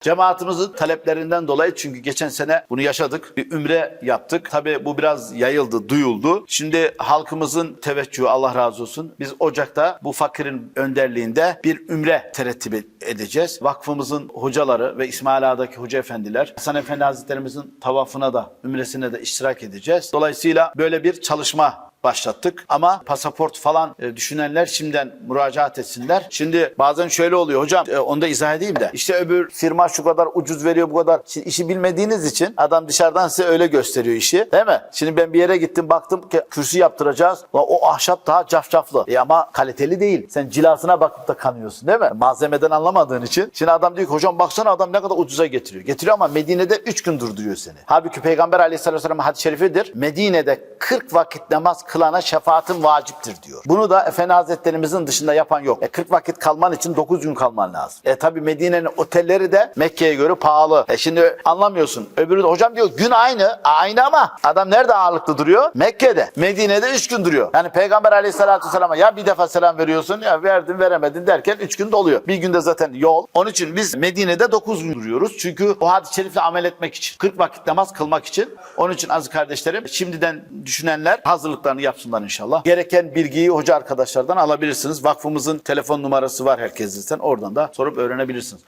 Cemaatimizin taleplerinden dolayı çünkü geçen sene bunu yaşadık. Bir ümre yaptık. Tabii bu biraz yayıldı, duyuldu. Şimdi halkımızın teveccühü Allah razı olsun. Biz Ocak'ta bu fakirin önderliğinde bir ümre terettip edeceğiz. Vakfımızın hocaları ve İsmail Ağa'daki hoca efendiler Hasan Efendi Hazretlerimizin tavafına da, ümresine de iştirak edeceğiz. Dolayısıyla böyle bir çalışma başlattık. Ama pasaport falan e, düşünenler şimdiden müracaat etsinler. Şimdi bazen şöyle oluyor hocam e, onu da izah edeyim de. İşte öbür firma şu kadar ucuz veriyor bu kadar. Şimdi işi bilmediğiniz için adam dışarıdan size öyle gösteriyor işi. Değil mi? Şimdi ben bir yere gittim baktım ki kürsü yaptıracağız. O ahşap daha cafcaflı. E ama kaliteli değil. Sen cilasına bakıp da kanıyorsun değil mi? Malzemeden anlamadığın için. Şimdi adam diyor ki hocam baksana adam ne kadar ucuza getiriyor. Getiriyor ama Medine'de 3 gün durduruyor seni. Halbuki Peygamber aleyhissalatü vesselam hadis-i şerifidir. Medine'de 40 vakit namaz kılana şefaatin vaciptir diyor. Bunu da Efendi Hazretlerimizin dışında yapan yok. E 40 vakit kalman için 9 gün kalman lazım. E tabi Medine'nin otelleri de Mekke'ye göre pahalı. E şimdi anlamıyorsun. Öbürü de hocam diyor gün aynı. Aynı ama adam nerede ağırlıklı duruyor? Mekke'de. Medine'de 3 gün duruyor. Yani Peygamber Aleyhisselatü Vesselam'a ya bir defa selam veriyorsun ya verdin veremedin derken 3 gün doluyor. Bir günde zaten yol. Onun için biz Medine'de 9 gün duruyoruz. Çünkü o hadis-i şerifle amel etmek için. 40 vakit namaz kılmak için. Onun için aziz kardeşlerim şimdiden düşünenler hazırlıklarını yapsınlar inşallah. Gereken bilgiyi hoca arkadaşlardan alabilirsiniz. Vakfımızın telefon numarası var herkesten. Oradan da sorup öğrenebilirsiniz.